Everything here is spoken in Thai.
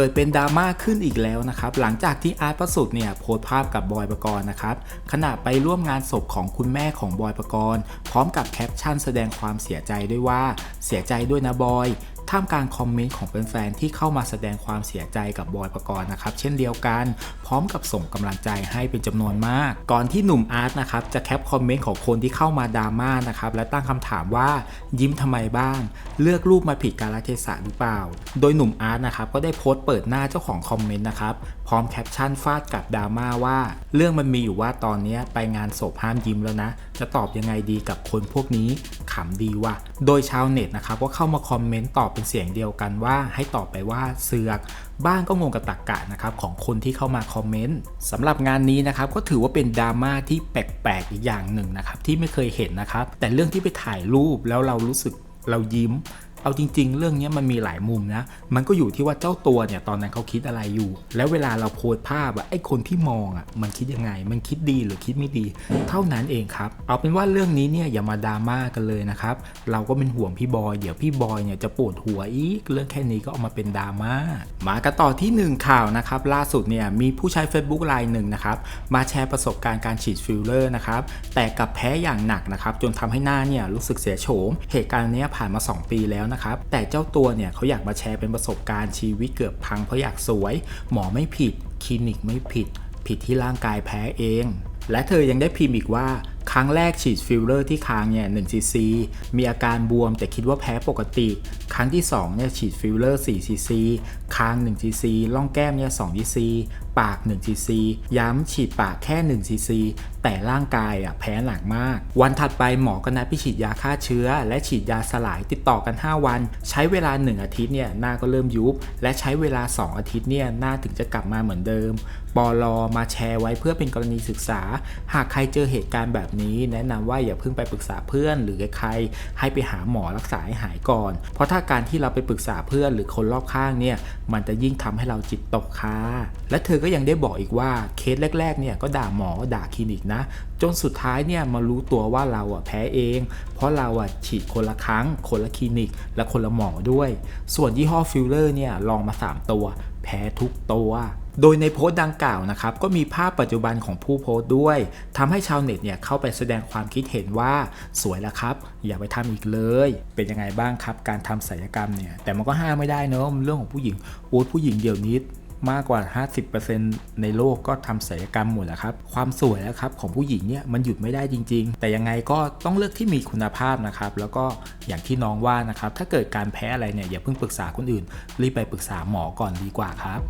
เกิดเป็นดราม่าขึ้นอีกแล้วนะครับ หลังจากที่อาร์ตประสุทธิ์เนี่ยโพสต์ภาพกับบอยประกรณ์นะครับขณะไปร่วมงานศพของคุณแม่ของบอยประกรณ์ พร้อมกับแคปชั่นแสดงความเสียใจด้วยว่า เสียใจด้วยนะบอย ท่ามกลางคอมเมนต์ของแฟนๆที่เข้ามาแสดงความเสียใจกับบอยประกรณ์นะครับ เช่นเดียวกัน พร้อมกับส่งกำลังใจให้เป็นจำนวนมาก ก่อนที่หนุ่มอาร์ตนะครับจะแคปคอมเมนต์ของคนที่เข้ามาดราม่านะครับและตั้งคำถามว่ายิ้มทำไมบ้าง เลือกรูปมาผิดกาลเทศะหรือเปล่า โดยหนุ่มอาร์ตนะครับก็ได้โพสต์เปิดหน้าเจ้าของคอมเมนต์นะครับพร้อมแคปชั่นฟาดกับดราม่าว่า เรื่องมันมีอยู่ว่าตอนนี้ไปงานศพห้ามยิ้มแล้วนะ จะตอบยังไงดีกับคนพวกนี้ขำดีว่ะโดยชาวเน็ตนะครับก็เข้ามาคอมเมนต์ตอบเป็นเสียงเดียวกันว่าให้ตอบไปว่าเสือกบ้างก็งงกับตักกะนะครับของคนที่เข้ามาคอมเมนต์สำหรับงานนี้นะครับก็ถือว่าเป็นดราม่าที่แปลกๆอีกอย่างหนึ่งนะครับที่ไม่เคยเห็นนะครับแต่เรื่องที่ไปถ่ายรูปแล้วเรารู้สึกเรายิ้ม เอาจริง ๆ เรื่องนี้มันมีหลายมุมนะ มันก็อยู่ที่ว่าเจ้าตัวเนี่ยตอนนั้นเขาคิดอะไรอยู่ แล้วเวลาเราโพสภาพอะไอ้คนที่มองอะมันคิดยังไง มันคิดดีหรือคิดไม่ดี เท่านั้นเองครับ เอาเป็นว่าเรื่องนี้เนี่ยอย่ามาดราม่ากันเลยนะครับ เราก็เป็นห่วงพี่บอย เดี๋ยวพี่บอยเนี่ยจะปวดหัวอีก เรื่องแค่นี้ก็เอามาเป็นดราม่า มากันต่อที่หนึ่งข่าวนะครับ ล่าสุดเนี่ยมีผู้ใช้ Facebook รายหนึ่งนะครับ มาแชร์ประสบการณ์การฉีดฟิลเลอร์นะครับ แต่กับแพ้อย่างหนักนะครับ จนทำให้หน้าเนี่ยรู้สึกเสียโฉม เหตุการณ์นี้ผ่านมา 2 ปีแล้วนะครับ แต่เจ้าตัวเนี่ยเขาอยากมาแชร์เป็นประสบการณ์ชีวิตเกือบพังเพราะอยากสวย หมอไม่ผิด คลินิกไม่ผิด ผิดที่ร่างกายแพ้เอง และเธอยังได้พิมพ์อีกว่าครั้งแรกฉีดฟิลเลอร์ที่คางเนี่ย1ซีซีมีอาการบวมแต่คิดว่าแพ้ปกติ ครั้งที่2เนี่ยฉีดฟิลเลอร์4ซีซีคาง1ซีซีล่องแก้มเนี่ย2ซีซี ปาก1ซีซีย้ำฉีดปากแค่1ซีซีแต่ร่างกายอะแพ้หนักมาก วันถัดไปหมอก็นัดไปฉีดยาฆ่าเชื้อ และฉีดยาสลายติดต่อกัน 5 วัน ใช้เวลา 1 อาทิตย์เนี่ยหน้าก็เริ่มยุบ และใช้เวลา 2 อาทิตย์เนี่ยหน้าถึงจะกลับมาเหมือนเดิมปอลอมาแชร์ไว้เพื่อเป็นกรณีศึกษา หากใครเจอเหตุการณ์แบบนี้ แนะนำว่าอย่าเพิ่งไปปรึกษาเพื่อน หรือใครให้ไปหาหมอรักษาให้หายก่อน เพราะถ้าการที่เราไปปรึกษาเพื่อนหรือคนรอบข้างเนี่ยมันจะยิ่งทำให้เราจิตตกค่ะและเธอก็ยังได้บอกอีกว่าเคสแรกๆเนี่ยก็ด่าหมอด่าคลินิกนะ จนสุดท้ายเนี่ยมารู้ตัวว่าเราอะแพ้เอง เพราะเราอะฉีดคนละครั้ง คนละคลินิก และคนละหมอด้วย ส่วนยี่ห้อฟิลเลอร์เนี่ยลองมา 3 ตัว แพ้ทุกตัวโดยในโพสต์ดังกล่าวนะครับก็มีภาพปัจจุบันของผู้โพสต์ด้วยทำให้ชาวเน็ตเนี่ยเข้าไปแสดงความคิดเห็นว่าสวยแล้วครับ อย่าไปทำอีกเลย เป็นยังไงบ้างครับ การทำศัลยกรรมเนี่ยแต่มันก็ห้ามไม่ได้เนอะมันเรื่องของผู้หญิงโอ้ผู้หญิงเดี๋ยวนี้ มากกว่า 50%ในโลกก็ทำศัลยกรรมหมดแล้วครับ ความสวยนะครับของผู้หญิงเนี่ยมันหยุดไม่ได้จริง ๆ แต่ยังไงก็ต้องเลือกที่มีคุณภาพนะครับ แล้วก็อย่างที่น้องว่านะครับ ถ้าเกิดการแพ้อะไรเนี่ยอย่าเพิ่งปรึกษาคนอื่น รีบไปปรึกษาหมอก่อนดีกว่าครับ